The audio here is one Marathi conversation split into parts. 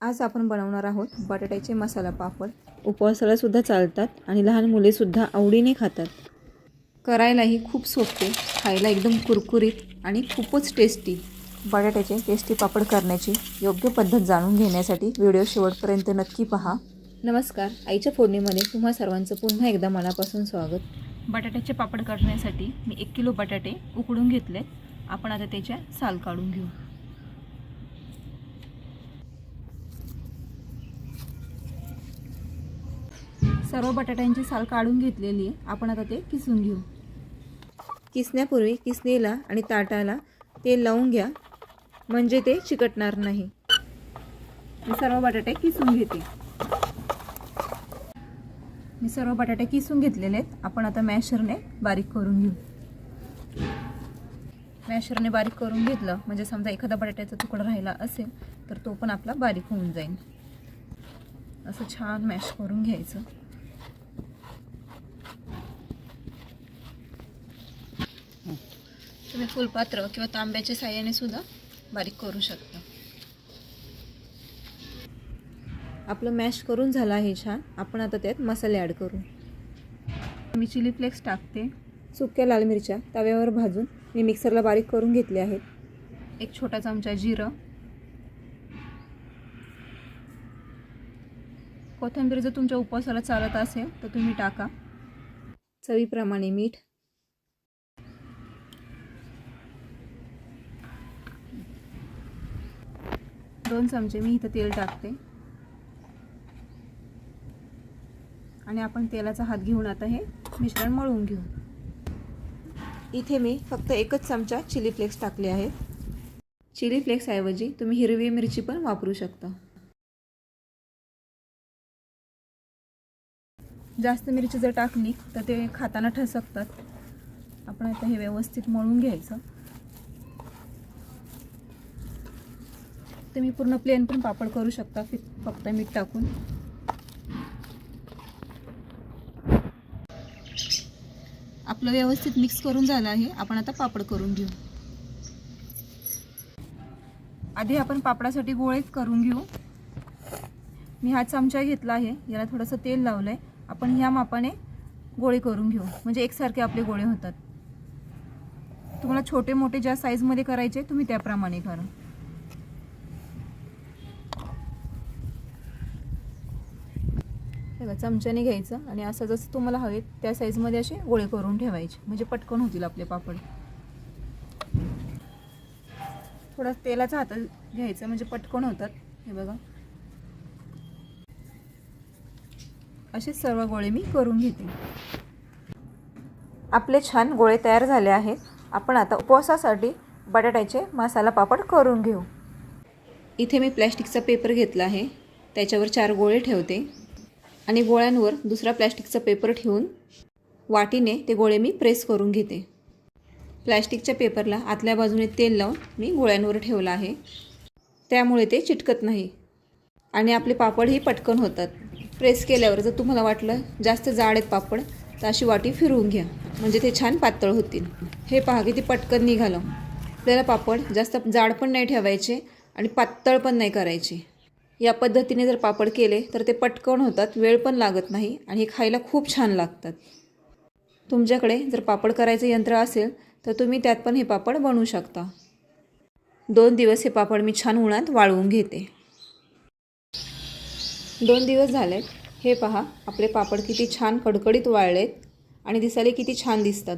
आज आपण बनवणार आहोत बटाट्याचे मसाला पापड. उपवासाला सुद्धा चालतात आणि लहान मुलेसुद्धा आवडीने खातात. करायलाही खूप सोपे खायला एकदम कुरकुरीत आणि खूपच टेस्टी बटाट्याचे टेस्टी पापड करण्याची योग्य पद्धत जाणून घेण्यासाठी व्हिडिओ शेवटपर्यंत नक्की पहा. नमस्कार आईच्या फोडणीमध्ये तुम्हा सर्वांचं पुन्हा एकदा मनापासून स्वागत. बटाट्याचे पापड करण्यासाठी मी एक किलो बटाटे उकडून घेतले आपण आता त्याच्या साल काढून घेऊ. सर्व बटाट्यांची साल काढून घेतलेली आहे. आपण आता ते किसून घेऊ. किसण्यापूर्वी किसणीला आणि ताटाला तेल लावून घ्या. म्हणजे ते चिकटणार नाही. मी सर्व बटाटे किसून घेते. मी सर्व बटाटे किसून घेतलेले आहेत. आपण आता मॅशरने बारीक करून घेऊ. मॅशरने बारीक करून घेतलं. म्हणजे समजा एखादा बटाट्याचा तुकडा राहिला असेल तर तो पण आपला बारीक होऊन जाईल. असं छान मॅश करून घ्यायचं. फुलपात्र किंवा तांब्याच्या साह्याने सुद्धा बारीक करू शकता. आपलं मॅश करून झालं आहे छान. आपण आता त्यात मसाले ॲड करू. मी चिली फ्लेक्स टाकते. सुक्या लाल मिरच्या तव्यावर भाजून मी मिक्सरला बारीक करून घेतले आहेत. एक छोटा चमचा जिरं. कोथिंबीर जर तुमच्या उपवासाला चालत असेल तर तुम्ही टाका. चवीप्रमाणे मीठ दोन चमचे मी इथं तेल टाकते. आणि आपण तेलाचा हात घेऊन आता हे मिश्रण मळून घेऊ. इथे मी फक्त एकच चमचा चिली फ्लेक्स टाकले आहेत चिली फ्लेक्सऐवजी तुम्ही हिरवी मिरची पण वापरू शकता. जास्त मिरची जर टाकली तर ते खाताना ठसकतात. आपण आता हे व्यवस्थित मळून घ्यायचं. तुम्ही पूर्ण प्लेन पण पापड करू शकता. फक्त मीठ टाकून. आपलं व्यवस्थित मिक्स करून झालं आहे. आपण आता पापड करून घेऊ. आधी आपण पापडासाठी गोळे करून घेऊ. मी हा चमचा घेतला आहे. याला थोडंसं तेल लावलं आहे आपण ह्या मापाने गोळे करून घेऊ. म्हणजे एकसारखे आपले गोळे होतात. तुम्हाला छोटे मोठे ज्या साईजमध्ये करायचे तुम्ही त्याप्रमाणे करा. बघा चमच्याने घ्यायचं आणि असं जसं तुम्हाला हवे त्या साईजमध्ये असे गोळे करून ठेवायचे. म्हणजे पटकन होतील आपले पापड. थोडा तेलाचा हात घ्यायचं म्हणजे पटकन होतात. हे बघा. असे सर्व गोळे मी करून घेते. आपले छान गोळे तयार झाले आहेत. आपण आता उपवासासाठी बटाट्याचे मसाला पापड करून घेऊ. इथे मी प्लॅस्टिकचा पेपर घेतला आहे. त्याच्यावर चार गोळे ठेवते. आणि गोळ्यांवर दुसरा प्लॅस्टिकचा पेपर ठेवून वाटीने ते गोळे मी प्रेस करून घेते. प्लॅस्टिकच्या पेपरला आतल्या बाजूने तेल लावून मी गोळ्यांवर ठेवलं आहे. त्यामुळे ते चिटकत नाही आणि आपले पापडही पटकन होतात. प्रेस केल्यावर जर तुम्हाला वाटलं जास्त जाड आहेत पापड तर अशी वाटी फिरवून घ्या. म्हणजे ते छान पातळ होतील. हे पहा की ती पटकन निघालं. आपल्याला पापड जास्त जाड पण नाही ठेवायचे आणि पातळ पण नाही करायचे. या पद्धतीने जर पापड केले तर ते पटकन होतात वेळ पण लागत नाही आणि हे खायला खूप छान लागतात. तुमच्याकडे जर पापड करायचं यंत्र असेल तर तुम्ही त्यात पण हे पापड बनवू शकता. दोन दिवस हे पापड मी छान उन्हात वाळवून घेते. दोन दिवस झालेत. हे पहा आपले पापड किती छान कडकडीत वाळलेत आणि दिसायला किती छान दिसतात.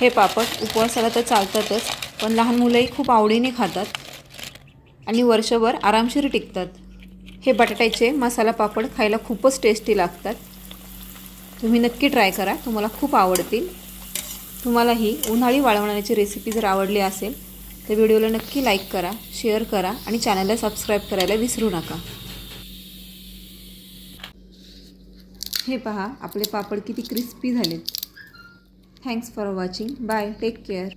हे पापड उपवासाला तर चालतातच पण लहान मुलंही खूप आवडीने खातात. आणि वर्षभर आरामशीर टिकतात. हे बटाट्याचे मसाला पापड खायला खूपच टेस्टी लागतात. तुम्ही नक्की ट्राय करा. तुम्हाला खूप आवडतील. तुम्हाला ही उन्हाळी वाळवण्याची रेसिपी जर आवडली असेल तर व्हिडिओला नक्की लाईक करा शेअर करा आणि चॅनलला सबस्क्राईब करायला विसरू नका. हे पहा आपले पापड किती क्रिस्पी झालेत. Thanks for watching bye take care